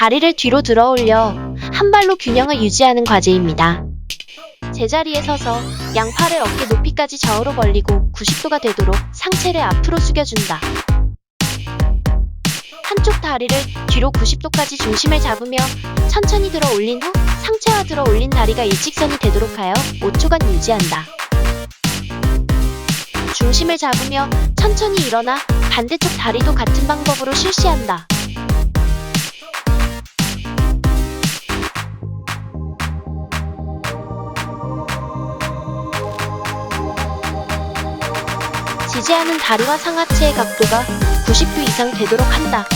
다리를 뒤로 들어 올려 한 발로 균형을 유지하는 과제입니다. 제자리에 서서 양팔을 어깨 높이까지 좌우로 벌리고 90도가 되도록 상체를 앞으로 숙여준다. 한쪽 다리를 뒤로 90도까지 중심을 잡으며 천천히 들어 올린 후 상체와 들어 올린 다리가 일직선이 되도록 하여 5초간 유지한다. 중심을 잡으며 천천히 일어나 반대쪽 다리도 같은 방법으로 실시한다. 지지하는 다리와 상하체의 각도가 90도 이상 되도록 한다.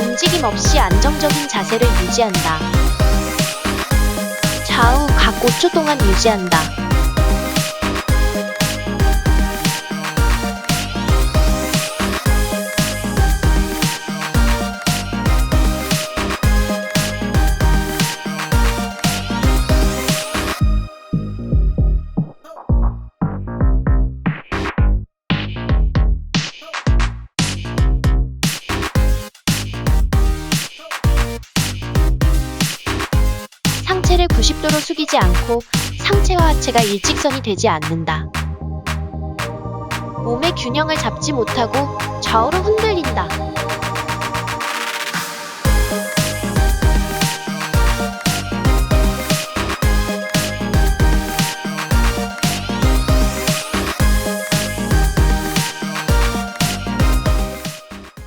움직임 없이 안정적인 자세를 유지한다. 좌우 각 5초 동안 유지한다. 상체를 90도로 숙이지 않고 상체와 하체가 일직선이 되지 않는다. 몸의 균형을 잡지 못하고 좌우로 흔들린다.